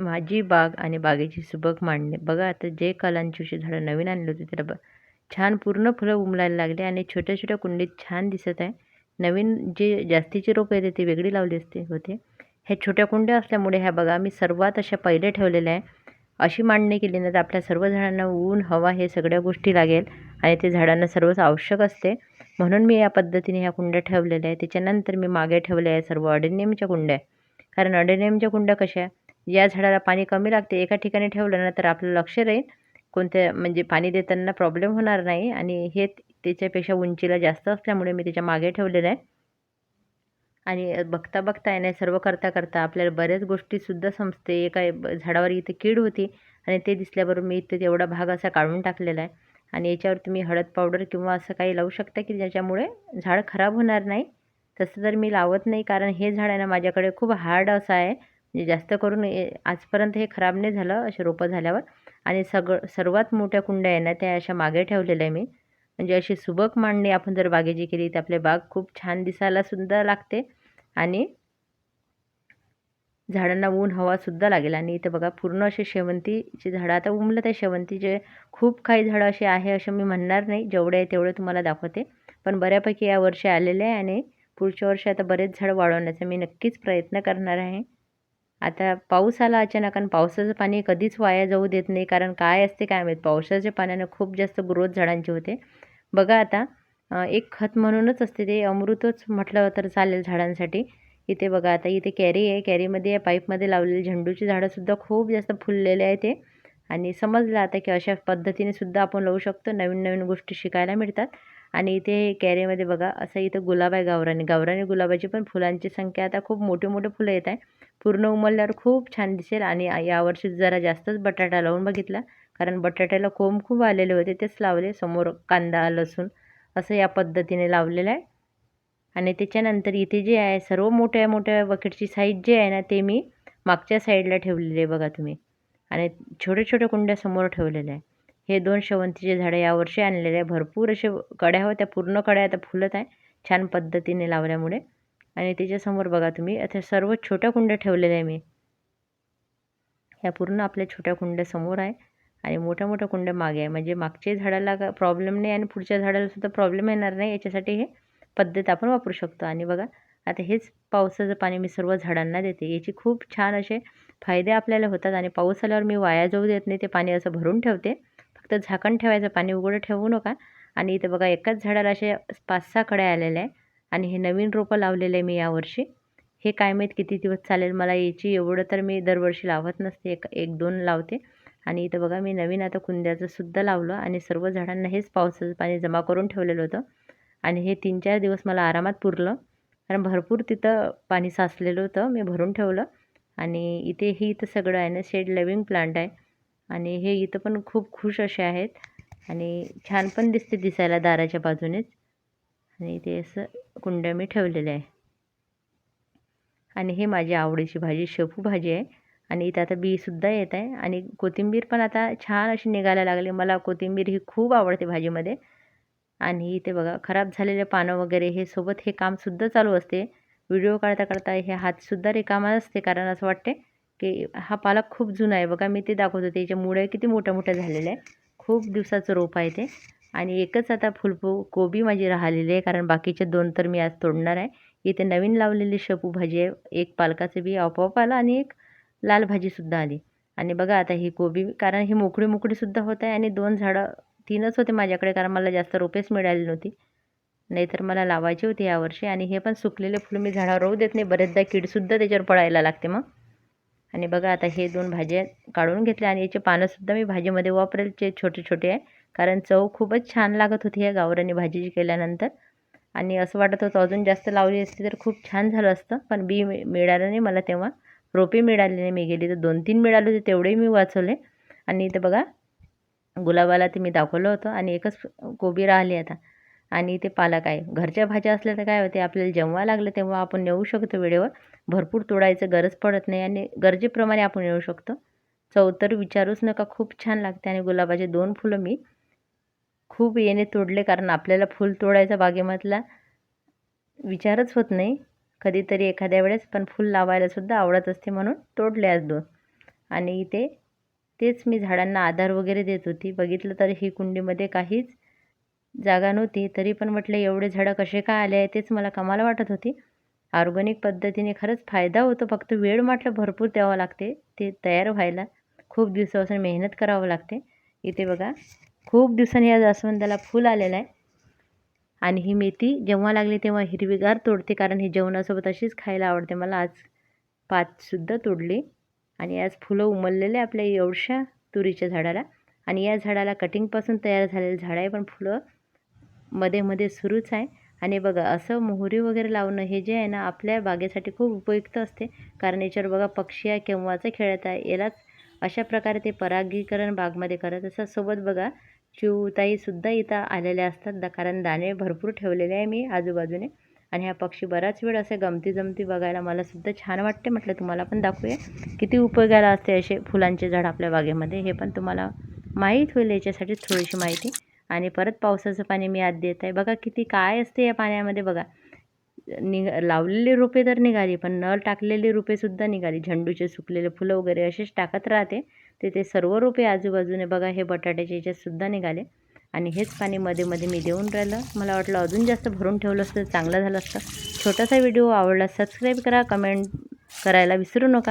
माझी बाग आणि बागेची सुबक मांडणे. बघा आता जे कलांची झाडं नवीन आणली होती त्याला ब छान पूर्ण फुलं उमलायला लागले आणि छोट्या छोट्या कुंडीत छान दिसत आहे. नवीन जे जास्तीचे रोपं येते ते वेगळी लावली असते होते. ह्या छोट्या कुंड्या असल्यामुळे ह्या बघा मी सर्वात अशा पहिले ठेवलेल्या आहे. अशी मांडणी केली ना तर आपल्या सर्व झाडांना ऊन हवा हे सगळ्या गोष्टी लागेल आणि ते झाडांना सर्वच आवश्यक असते. म्हणून मी या पद्धतीने ह्या कुंड्या ठेवलेल्या आहे त्याच्यानंतर मी मागे ठेवल्या आहे सर्व अडेनियमच्या कुंड्या. कारण अडेनियमच्या कुंड्या कशा या झाडाला पाणी कमी लागते एका ठिकाणी ठेवलं ना तर आपलं लक्ष राहील. कोणत्या म्हणजे पाणी देताना प्रॉब्लेम होणार नाही आणि हे त्याच्यापेक्षा उंचीला जास्त असल्यामुळे मी त्याच्यामागे ठेवलेलं आहे. आणि बघता बघता आहे ना सर्व करता करता आपल्याला बऱ्याच गोष्टीसुद्धा समजते. एका झाडावर इथे कीड होती आणि ते दिसल्याबरोबर मी इथे तेवढा भाग असा काढून टाकलेला आहे. आणि याच्यावर तुम्ही हळद पावडर किंवा असं काही लावू शकता की ज्याच्यामुळे झाड खराब होणार नाही. तसं तर मी लावत नाही कारण हे झाड आहे ना माझ्याकडे खूप हार्ड असं आहे. म्हणजे जास्त करून आजपर्यंत हे खराब नाही झालं असे रोपं झाल्यावर. आणि सगळं सर्वात मोठ्या कुंड्या आहे ना त्या अशा मागे ठेवलेल्या आहे मी. म्हणजे अशी सुबक मांडणी आपण जर बागेची केली तर आपले बाग खूप छान दिसायला सुद्धा लागते. आणि झाडांना ऊन हवासुद्धा लागेल. आणि इथं बघा पूर्ण असे शेवंतीचे झाडं. आता उमलत आहे शेवंतीचे खूप काही झाडं असे आहे असं मी म्हणणार नाही. जेवढे आहे तेवढे तुम्हाला दाखवते. पण बऱ्यापैकी या वर्षी आलेले आहे आणि पुढच्या वर्षी आता बरेच झाडं वाढवण्याचा मी नक्कीच प्रयत्न करणार आहे. आता पाऊस आला अचानक आणि पावसाचं पाणी कधीच वाया जाऊ देत नाही. कारण काय असते काय माहीत? पावसाच्या पाण्यानं खूप जास्त ग्रोथ झाडांची होते. बघा आता एक खत म्हणूनच असते ते अमृतच म्हटलं तर चालेल झाडांसाठी. इथे बघा आता इथे कॅरी आहे. कॅरीमध्ये या पाईपमध्ये लावलेली झेंडूची झाडंसुद्धा खूप जास्त फुललेले आहे ते. आणि समजलं आता की अशा पद्धतीने सुद्धा आपण लावू शकतो. नवीन नवीन गोष्टी शिकायला मिळतात. आणि इथे कॅरीमध्ये बघा असं इथं गुलाब आहे गावराने. गावरानी गुलाबाची पण फुलांची संख्या आता खूप मोठे मोठे फुलं येत आहे. पूर्ण उमलल्यावर खूप छान दिसेल आणि यावर्षी जरा जास्तच बटाटा लावून बघितला. कारण बटाट्याला कोंब खूप आलेले होते तेच लावले. समोर कांदा लसूण असं या पद्धतीने लावलेलं आहे. आणि त्याच्यानंतर इथे जे आहे सर्व मोठ्या मोठ्या बकेटची साईज जे आहे ना ते मी मागच्या साईडला ठेवलेले आहे बघा तुम्ही. आणि छोट्या छोट्या कुंड्या समोर ठेवलेल्या आहे. हे दोन शेवंतीचे झाडं यावर्षी आणलेले आहे. भरपूर असे कड्या होत्या पूर्ण कड्या आता फुलत आहे. छान पद्धतीने लावल्यामुळे. आणि त्याच्यासमोर बघा तुम्ही आता सर्व छोट्या कुंड्या ठेवलेल्या आहे मी. ह्या पूर्ण आपल्या छोट्या कुंड्या समोर आहे आणि मोठ्या मोठ्या कुंड्या मागे आहे. म्हणजे मागच्या झाडाला का प्रॉब्लेम नाही आणि पुढच्या झाडालासुद्धा प्रॉब्लेम येणार नाही याच्यासाठी हे पद्धत आपण वापरू शकतो. आणि बघा आता हेच पावसाचं पाणी मी सर्व झाडांना देते. याची खूप छान असे फायदे आपल्याला होतात आणि पाऊस आल्यावर मी वाया जाऊ देत नाही ते पाणी असं भरून ठेवते. फक्त झाकण ठेवायचं पाणी उघडं ठेवू नका. आणि इथे बघा एकाच झाडाला असे पाच सहा कड्या आलेल्या आहे आणि हे नवीन रोपं लावलेलं आहे मी यावर्षी. हे काय माहीत किती दिवस चालेल? मला याची एवढं तर मी दरवर्षी लावत नसते. एक एक दोन लावते. आणि इथं बघा मी नवीन आता कुंद्याचं सुद्धा लावलं आणि सर्व झाडांना हेच पावसाचं पाणी जमा करून ठेवलेलं होतं. आणि हे तीन चार दिवस मला आरामात पुरलं. कारण भरपूर तिथं पाणी साचलेलं होतं. मी भरून ठेवलं. आणि इथे ही इथं सगळं आहे ना शेड लिव्हिंग प्लांट आहे. आणि हे इथं पण खूप खुश असे आहेत. आणि छान पण दिसते दिसायला दाराच्या बाजूनेच. आणि इथे असं कुंड्या मी ठेवलेल्या आहे. आणि हे माझी आवडीची भाजी शेपू भाजी आहे. आणि इथं आता बीसुद्धा येत आहे. आणि कोथिंबीर पण आता छान अशी निघायला लागली. मला कोथिंबीर ही खूप आवडते भाजीमध्ये. आणि इथे बघा खराब झालेले पानं वगैरे हे सोबत हे कामसुद्धा चालू असते. व्हिडिओ काढता काढता हे हातसुद्धा रिकामा असते कारण असं वाटते की हा पालक खूप जुना आहे. बघा मी ते दाखवत. होते याच्या मुळे किती मोठ्या मोठ्या झालेल्या आहे. खूप दिवसाचं रोप आहे ते. आणि एकच आता फुलपू कोबी माझी राहिलेली आहे कारण बाकीचे दोन तर मी आज तोडणार आहे. इथे नवीन लावलेली शेपू भाजी आहे एक पालकाचं बी आपोआप आलं आणि एक लाल भाजीसुद्धा आली. आणि बघा आता ही कोबी कारण ही मोकळी मोकळीसुद्धा होत आहे आणि दोन झाडं तीनच होते माझ्याकडे कारण मला जास्त रोपेच मिळाली नव्हती. नाहीतर मला लावायची होती यावर्षी आणि हे पण सुकलेले फुलं मी झाडावर राहू देत नाही बरेचदा कीडसुद्धा त्याच्यावर पडायला लागते मग. आणि बघा आता हे दोन भाज्या काढून घेतल्या आणि याचे पानंसुद्धा मी भाजीमध्ये वापरेल जे छोटे छोटे आहे. कारण चव खूपच छान लागत होती या गावरानी भाजी केल्यानंतर. आणि असं वाटत होतं अजून जास्त लावली असती तर खूप छान झालं असतं. पण बी मिळालं नाही मला तेव्हा. रोपे मिळाले नाही मी गेली तर दोन तीन मिळाले होते तेवढेही मी वाचवले. आणि इथं बघा गुलाबाला ते मी दाखवलं होतं आणि एकच कोबी राहिली आता. आणि ते पालक आहे. घरच्या भाज्या असल्या तर काय होते आपल्याला जेव्हा लागलं तेव्हा आपण नेऊ शकतो वेळेवर. भरपूर तोडायचं गरज पडत नाही आणि गरजेप्रमाणे आपण येऊ शकतो. चव तर विचारूच नका खूप छान लागते आणि गुलाबाचे दोन फुलं मी खूप येणे तोडले कारण आपल्याला फुल तोडायचा बागेमधला विचारच होत नाही. कधीतरी एखाद्या वेळेस पण फुल लावायला सुद्धा आवडत असते म्हणून तोडले आज दोन. आणि इथे तेच मी झाडांना आधार वगैरे देत होती. बघितलं तर ही कुंडीमध्ये काहीच जागा नव्हती तरी पण म्हटलं एवढे झाडं कसे काय आले आहे तेच मला कमाल वाटत होती. ऑर्गॅनिक पद्धतीने खरंच फायदा होतो फक्त वेळ म्हटलं भरपूर द्यावं लागते. ते तयार व्हायला खूप दिवसापासून मेहनत करावं लागते. इथे बघा खूप दिवसांनी या जास्वंदाला फूल आलेलं आहे. आणि ही मेथी जेव्हा लागली तेव्हा हिरवीगार तोडते कारण ही जेवणासोबत अशीच खायला आवडते. मला आज पाचसुद्धा तोडली. आणि आज फुलं उमललेले आपल्या एवढ्या तुरीच्या झाडाला. आणि या झाडाला कटिंगपासून तयार झालेलं झाड आहे पण फुलं मध्ये मध्ये सुरूच आहे. आणि बघा असं मोहरी वगैरे लावणं हे जे आहे ना आपल्या बागेसाठी खूप उपयुक्त असते. कारण याच्यावर बघा पक्षी आहे केव्हाचं खेळत आहे यालाच अशा प्रकारे ते परागीकरण बागमध्ये करत असतात. सोबत बघा चिवताईसुद्धा इथं आलेल्या असतात. कारण दाणे भरपूर ठेवलेले आहे मी आजूबाजूने. आणि हा पक्षी बराच वेळ असे गमती जमती बघायला मला सुद्धा छान वाटते. म्हटलं तुम्हाला पण दाखवूया. किती उपयोगाला असते असे फुलांचे झाड आपल्या बागेमध्ये हे पण तुम्हाला माहीत होईल. याच्यासाठी थोडीशी माहिती आणि परत पावसाचं पाणी मी आत देत आहे. बघा किती काय असते या पाण्यामध्ये बघा. निघ लावलेली रोपे तर निघाली पण न टाकलेली रोपेसुद्धा निघाली. झेंडूचे सुकलेले फुलं वगैरे असेच टाकत राहते. ते ते सर्व रोपे आजूबाजूने बघा हे बटाट्याचे याच्यातसुद्धा निघाले. आणि हेच पाणी मध्ये मध्ये मी देऊन राहिलं. मला वाटलं अजून जास्त भरून ठेवलं असतं चांगलं झालं असतं. छोटासा व्हिडिओ आवडला सबस्क्राईब करा कमेंट करायला विसरू नका.